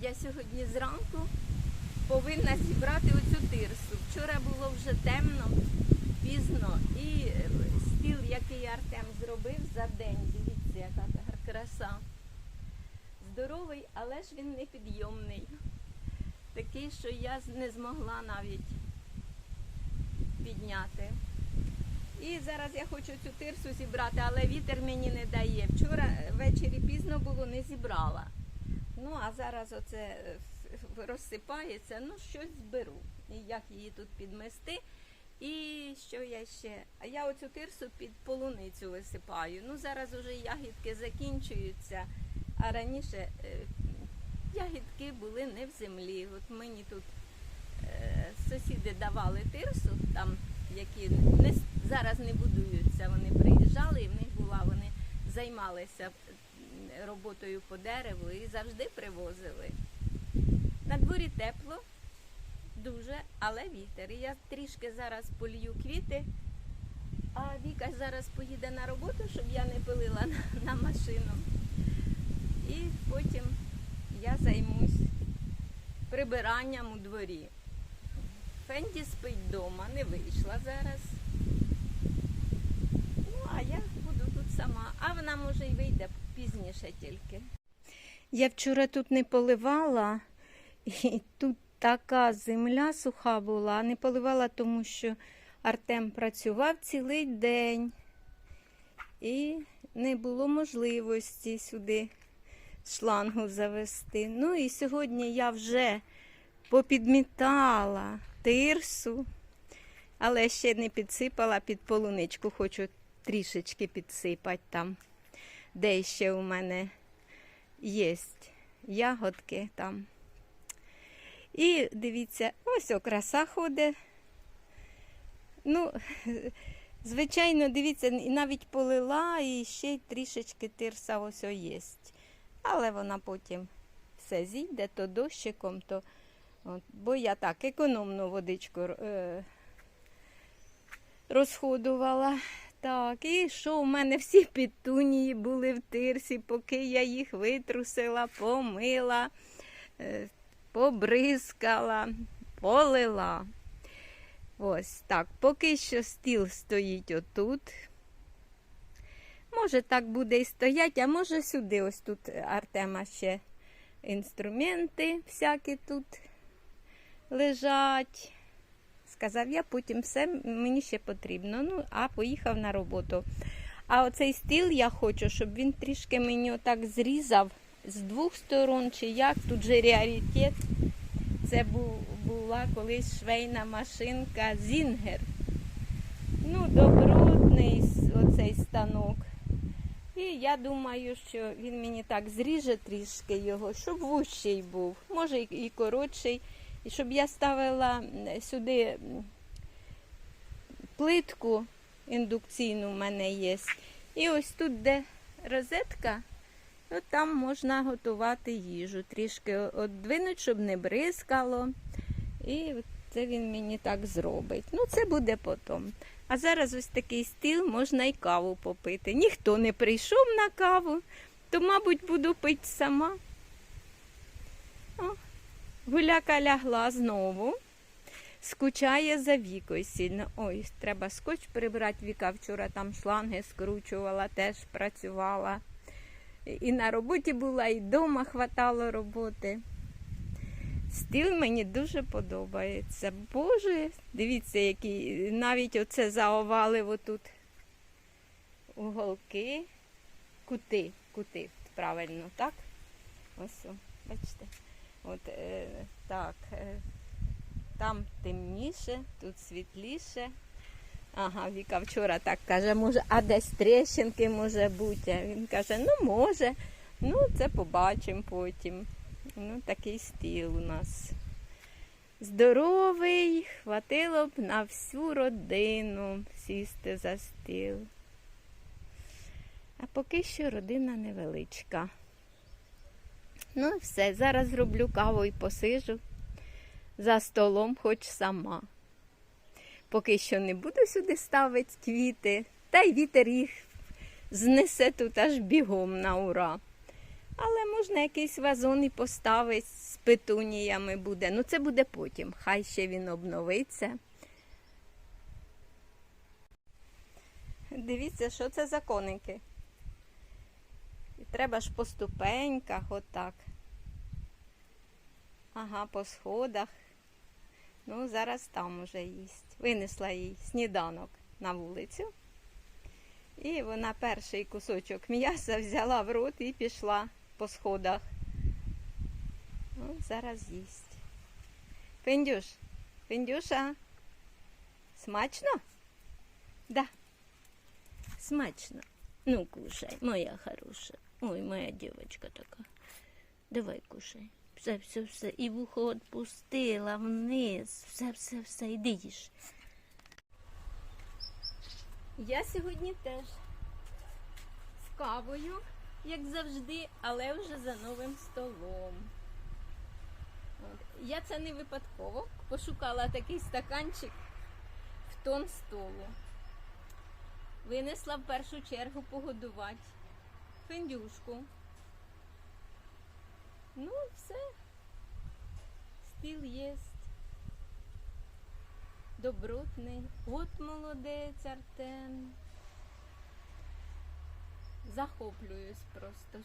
я сьогодні зранку повинна зібрати оцю тирсу. Вчора було вже темно, пізно, і стіл, який Артем зробив за день, дивіться, яка краса. Здоровий, але ж він непідйомний. Такий, що я не змогла навіть підняти. І зараз я хочу цю тирсу зібрати, але вітер мені не дає. Вчора е, ввечері пізно було, не зібрала. Ну, а зараз оце е, розсипається, ну щось зберу. І як її тут підмести. І що я ще? А я оцю тирсу під полуницю висипаю. Ну, зараз уже ягідки закінчуються, а раніше е, ягідки були не в землі. От мені тут е, сусіди давали тирсу, там, які не, зараз не будуються. Вони приїжджали, і в них була, вони займалися роботою по дереву і завжди привозили. На дворі тепло, дуже, але вітер. Я трішки зараз полью квіти, а Віка зараз поїде на роботу, щоб я не пилила на, на машину. І потім я займусь прибиранням у дворі. Фенді спить вдома, не вийшла зараз. Ну, а я буду тут сама. А вона може й вийде пізніше тільки. Я вчора тут не поливала, і тут така земля суха була. Не поливала, тому що Артем працював цілий день і не було можливості сюди шлангу завести. Ну і сьогодні я вже попідмітала тирсу, але ще не підсипала під полуничку. Хочу трішечки підсипати там, де ще у мене є ягодки там. І дивіться, ось о, краса ходить. Ну, звичайно, дивіться, і навіть полила, і ще трішечки тирса ось є. Але вона потім все зійде, то дощиком, то. От, бо я так економну водичку е, розходувала. Так, і що у мене всі петунії були в тирсі, поки я їх витрусила, помила, е, побризкала, полила. Ось так. Поки що стіл стоїть отут. Може, так буде і стоять, а може сюди ось тут Артема ще інструменти всякі тут лежать. Сказав я, потім все мені ще потрібно. Ну, а поїхав на роботу. А оцей стіл я хочу, щоб він трішки мені отак зрізав з двох сторон, чи як. Тут же реалітет. Це бу- була колись швейна машинка Зінгер. Ну, добротний оцей станок. І я думаю, що він мені так зріже трішки його, щоб вущий був. Може і коротший. І щоб я ставила сюди плитку індукційну в мене є. І ось тут, де розетка, от там можна готувати їжу. Трішки одвинуть, щоб не бризкало. І це він мені так зробить. Ну, це буде потім. А зараз ось такий стіл, можна і каву попити. Ніхто не прийшов на каву, то, мабуть, буду пити сама. О, гуляка лягла знову. Скучає за вікою сильно. Ой, треба скотч прибрати. Віка вчора там шланги скручувала, теж працювала. І на роботі була, і вдома хватало роботи. Стіл мені дуже подобається. Боже, дивіться, який навіть оце заовалив отут уголки, кути, кути, правильно, так? Ось, бачите. От е, так, е, там темніше, тут світліше. Ага, Віка вчора так каже, може, а десь тріщинки може бути. Він каже, ну може, ну це побачимо потім. Ну, такий стіл у нас. Здоровий, хватило б на всю родину сісти за стіл. А поки що родина невеличка. Ну все, зараз зроблю каву і посижу за столом, хоч сама. Поки що не буду сюди ставити квіти, та й вітер їх знесе тут аж бігом на ура. Але можна якийсь вазон і поставити з петуніями буде. Ну це буде потім. Хай ще він обновиться. Дивіться, що це за коники. І треба ж по ступеньках, отак. Ага, по сходах. Ну, зараз там уже їсть. Винесла їй сніданок на вулицю. І вона перший кусочок м'яса взяла в рот і пішла по сходах. Ну, зараз їсть. Фіндюш, Фіндюша, смачно? Да. Смачно. Ну, кушай, моя хороша. Ой, моя дівчинка така. Давай кушай. Все, все, все. І вухо відпустила вниз. Все, все, все, іди їж. Я сьогодні теж з кавою, як завжди, але вже за новим столом. Я це не випадково пошукала такий стаканчик в тон столу. Винесла в першу чергу погодувати фендюшку. Ну, і все. Стіл єсть. Добротний. От молодець Артем. Захоплююсь просто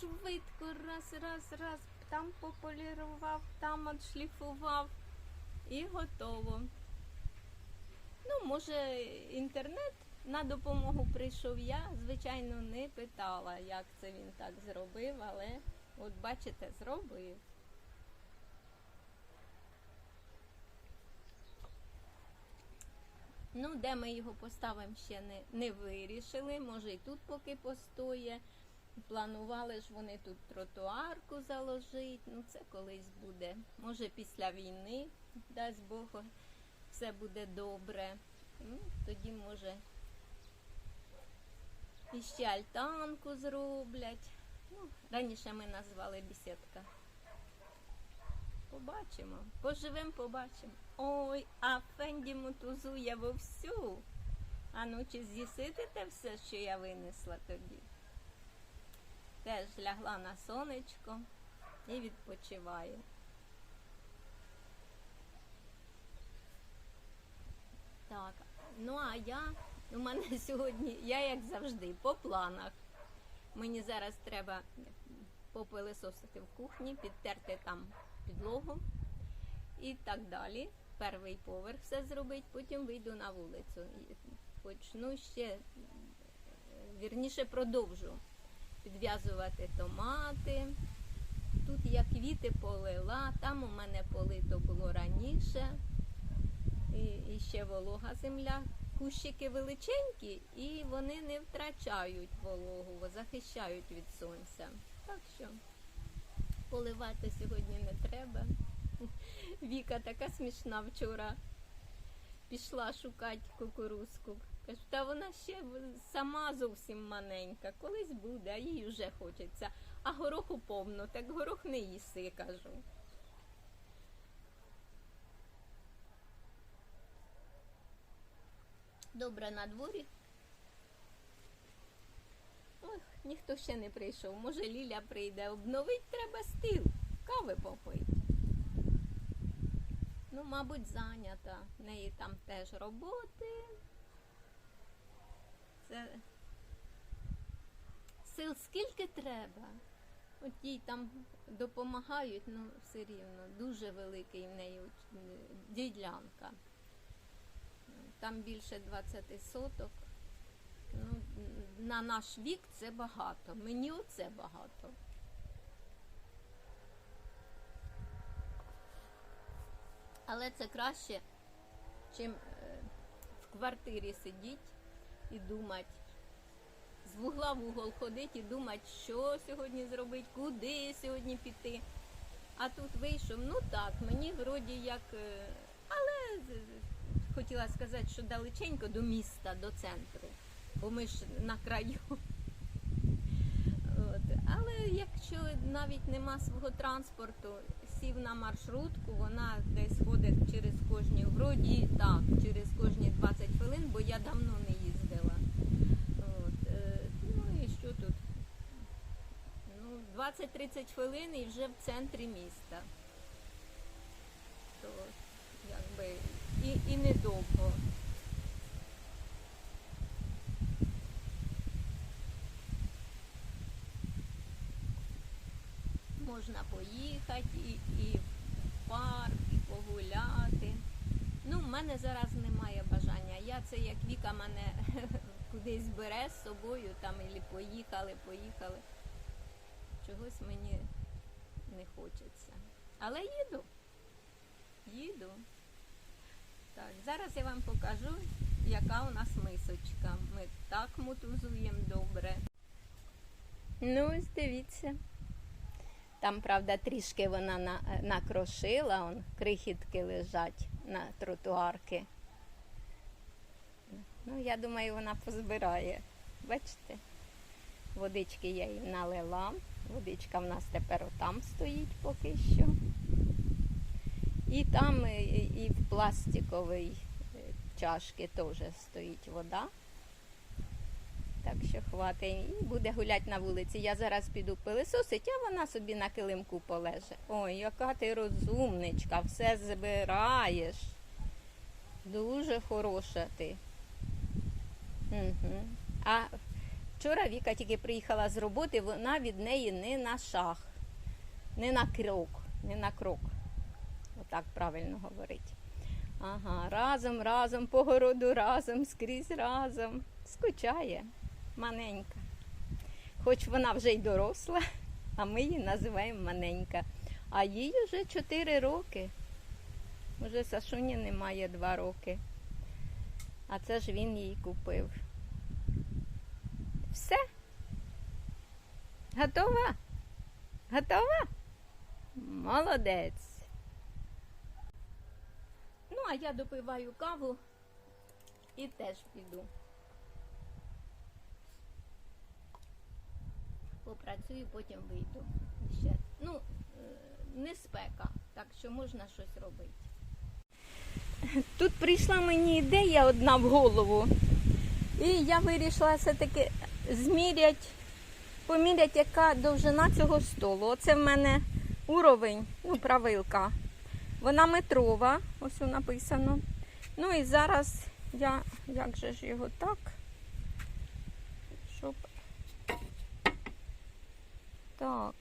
швидко, раз, раз, раз. Там пополірував, там отшліфував і готово. Ну, може, інтернет на допомогу прийшов я. Звичайно, не питала, як це він так зробив, але от бачите, зробив. Ну, де ми його поставимо, ще не, не вирішили. Може і тут поки постоє. Планували ж вони тут тротуарку заложити. Ну, це колись буде. Може після війни, дасть Бог, все буде добре. Ну, тоді може і ще альтанку зроблять. Ну, раніше ми назвали бісідка. Побачимо. Поживемо, побачимо. Ой, а Фенді мотузує вовсю. А ну чи з'їсити те все, що я винесла тобі? Теж лягла на сонечко і відпочиває. Так, ну а я, у мене сьогодні, я як завжди, по планах. Мені зараз треба попилисосити в кухні, підтерти там підлогу і так далі. Перший поверх все зробити, потім вийду на вулицю. Почну ще, вірніше продовжу підв'язувати томати. Тут я квіти полила, там у мене полито було раніше. І, і ще волога земля. Кущики величенькі і вони не втрачають вологу, захищають від сонця. Так що поливати сьогодні не треба. Віка така смішна вчора пішла шукати кукурузку. Каже, та вона ще сама зовсім маленька, колись буде, а їй вже хочеться. А гороху повно, так горох не їси, кажу. Добре на дворі. Ох, ніхто ще не прийшов. Може Ліля прийде. Обновить треба стіл, кави попити. Ну, мабуть, зайнята. В неї там теж роботи. Це сил скільки треба. От їй там допомагають, ну все рівно. Дуже великий в неї ділянка. Там більше 20 соток. Ну, на наш вік це багато. Мені оце багато. Але це краще, чим е, в квартирі сидіти і думати. З вугла в угол ходити і думати, що сьогодні зробити, куди сьогодні піти. А тут вийшов, ну так, мені вроді як. Хотіла сказати, що далеченько до міста, до центру. Бо ми ж на краю. От. Але якщо навіть нема свого транспорту, сів на маршрутку, вона десь ходить через кожні, вроді так, через кожні 20 хвилин, бо я давно не їздила. От. е, Ну і що тут? Ну, 20-30 хвилин і вже в центрі міста. То якби і, і недовго. Можна поїхати і, і в парк, і погуляти. Ну, в мене зараз немає бажання. Я це як Віка мене кудись бере з собою, там і поїхали, поїхали. Чогось мені не хочеться. Але їду. Їду. Так, зараз я вам покажу, яка у нас мисочка. Ми так мотузуємо добре. Ну, ось дивіться. Там, правда, трішки вона на, накрошила, он, крихітки лежать на тротуарки. Ну, я думаю, вона позбирає. Бачите? Водички я їй налила. Водичка в нас тепер отам стоїть поки що. І там і, і в пластиковій е, чашці теж стоїть вода. Так що хватить. І буде гуляти на вулиці. Я зараз піду пилисосить, а вона собі на килимку полеже. Ой, яка ти розумничка, все збираєш. Дуже хороша ти. Угу. А вчора Віка тільки приїхала з роботи, вона від неї не на шаг, не на крок, не на крок. Отак правильно говорить. Ага, разом, разом, по городу разом, скрізь разом. Скучає, маненька. Хоч вона вже й доросла, а ми її називаємо маненька. А їй вже 4 роки. Уже Сашуні немає 2 роки. А це ж він їй купив. Все? Готова? Готова? Молодець. А я допиваю каву і теж піду. Попрацюю, потім вийду. Ще. Ну, е, не спека, так що можна щось робити. Тут прийшла мені ідея одна в голову. І я вирішила все-таки зміряти, поміряти, яка довжина цього столу. Оце в мене уровень, ну, правилка. Вона метрова, ось написано. Ну і зараз я, як же ж його так, щоб. Так.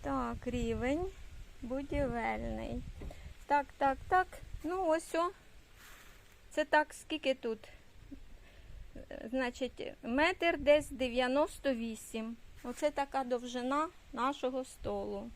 Так, рівень будівельний. Так, так, так. Ну, ось о. Це так, скільки тут? Е, Значить, метр десь 98. Оце така довжина нашого столу.